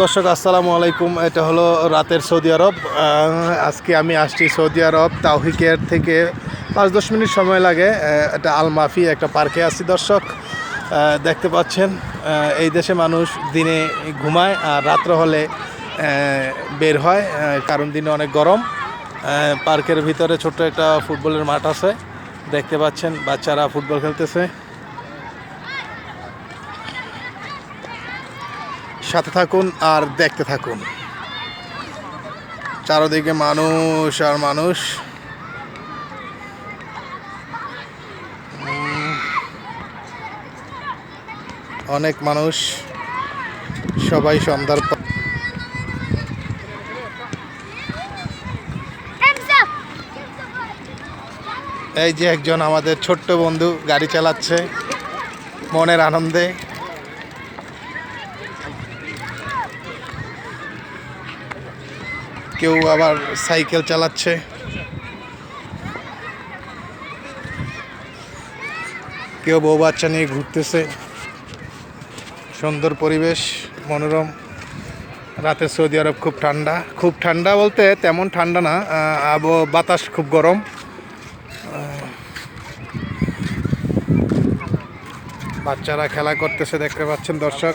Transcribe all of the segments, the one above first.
দর্শক, আসসালামু আলাইকুম। এটা হলো রাতের সৌদি আরব। আজকে আমি আসছি সৌদি আরব তাওহিকের থেকে। পাঁচ দশ মিনিট সময় লাগে। এটা আল মাফি একটা পার্কে আছি দর্শক। দেখতে পাচ্ছেন এই দেশে মানুষ দিনে ঘুমায় আর রাত্র হলে বের হয় কারণ দিনে অনেক গরম। পার্কের ভিতরে ছোট্ট একটা ফুটবলের মাঠ আছে। দেখতে পাচ্ছেন, বাচ্চারা ফুটবল খেলতেছে। সাথে থাকুন আর দেখতে থাকুন। চারদিকে মানুষ আর মানুষ। অনেক মানুষ। সবাই সন্ধ্যার এই যে একজন আমাদের ছোট্ট বন্ধু গাড়ি চালাচ্ছে, মনের আনন্দে। কেউ আবার সাইকেল চালাচ্ছে। কেউ বউ বাচ্চা নিয়ে ঘুরতেছে। সুন্দর পরিবেশ, মনোরম। রাতে সৌদি আরব খুব ঠান্ডা। খুব ঠান্ডা বলতে তেমন ঠান্ডা না আবহাওয়া, বাতাস খুব গরম। বাচ্চারা খেলা করতেছে দেখতে পাচ্ছেন দর্শক।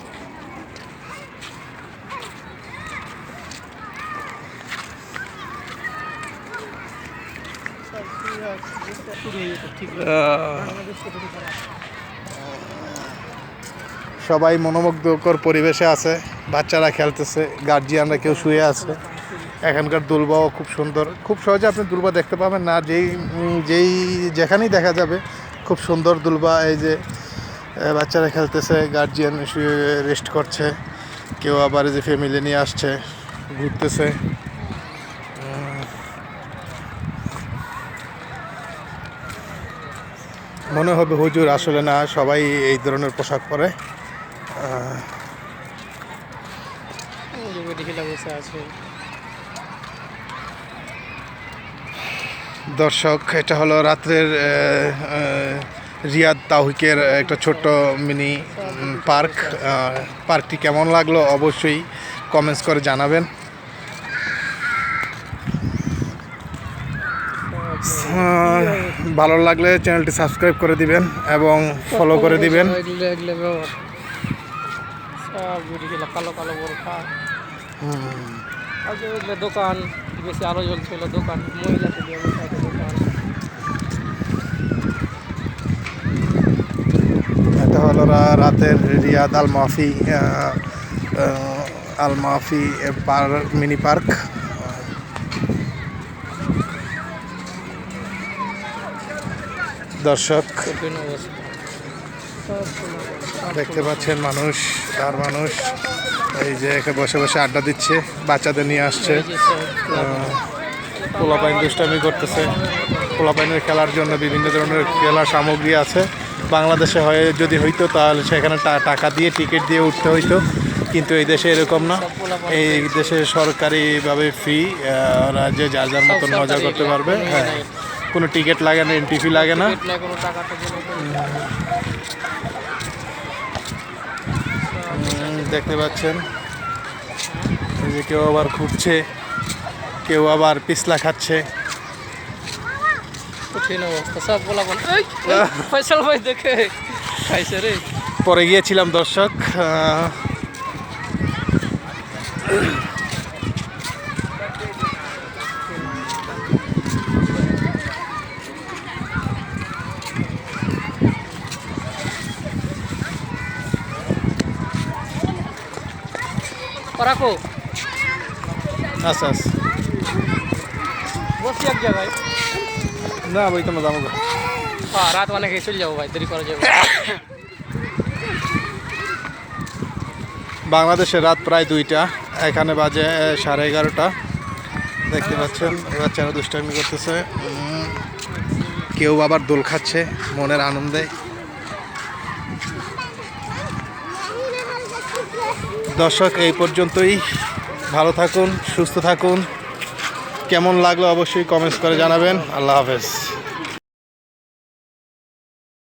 সবাই মনোমুগ্ধকর পরিবেশে আছে, বাচ্চারা খেলতেছে গার্জিয়ানরা কেউ শুয়ে আছে। এখানকার দুলবাও খুব সুন্দর। খুব সহজে আপনি দুলবা দেখতে পাবেন না, যেই যেই যেখানেই দেখা যাবে, খুব সুন্দর দুলবা। এই যে বাচ্চারা খেলতেছে গার্জিয়ান শুয়ে রেস্ট করছে, কেউ আবার যে ফ্যামিলি নিয়ে আসছে, ঘুরতেছে। মনে হবে হুজুর আসলে না, সবাই এই ধরনের পোশাক পরে। দর্শক, এটা হলো রাত্রের রিয়াদ তাহিকের একটা ছোট্ট মিনি পার্ক। পার্কটি কেমন লাগল অবশ্যই কমেন্টস করে জানাবেন। ভালো লাগলে চ্যানেলটি সাবস্ক্রাইব করে দিবেন এবং ফলো করে দিবেন। কালো কালো বোরখা দোকান বেশি আলো জ্বলছিল দোকান মহিলাদের দিয়ে দোকান এটা হলো রাতের রিয়াদ আল মাফি আল মাফি পার মিনি পার্ক। দর্শক। দেখতে পাচ্ছেন মানুষ তার মানুষ এই যে এখানে বসে বসে আড্ডা দিচ্ছে বাচ্চাদের নিয়ে আসছে। পোলাপাইন দুষ্টামি করতেছে। পোলাপাইনের খেলার জন্য বিভিন্ন ধরনের খেলার সামগ্রী আছে। বাংলাদেশে হয়ে যদি হইতো তাহলে সেখানে টাকা দিয়ে টিকিট দিয়ে উঠতে হইতো। কিন্তু এই দেশে এরকম না। এই দেশে সরকারিভাবে ফ্রি ওরা যে যার যার মতন মজা করতে পারবে হ্যাঁ। নাই। কোনো টিকিট লাগে না এন্ট্রি ফি লাগে না। কোনো টাকা দেখতে পাচ্ছেন। এই যে কেউ আবার ঘুরছে কেউ আবার পিছলা খাচ্ছে। কঠিন অবস্থা সব বলা বল এই এই, ফয়সাল ভাই দেখে খাইছে রে পরে গিয়েছিলাম দর্শক আহ, রাখো। আচ্ছা আচ্ছা বসি এক জায়গায়। না বইতো না যাব হ্যাঁ রাত অনেক চলে যাব ভাই দেরি করা যাবে। বাংলাদেশের রাত প্রায় দুইটা এখানে বাজে সাড়ে এগারোটা। দেখতে পাচ্ছেন বাচ্চারা দুষ্টামি করতেছে। কেউ আবার দোল খাচ্ছে মনের আনন্দে। দর্শক, এই পর্যন্তই। ভালো থাকুন, সুস্থ থাকুন। কেমন লাগল অবশ্যই কমেন্টস করে জানাবেন। আল্লাহ হাফেজ।